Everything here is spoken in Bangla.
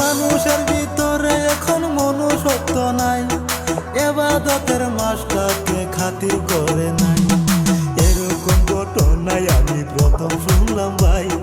মানুষের ভিতরে এখন মনুষ্যত্ব নাই। এবাদতের মাস্টারকে খাতির করে নাই। এরকম ঘটনায় আমি প্রথম শুনলাম ভাই।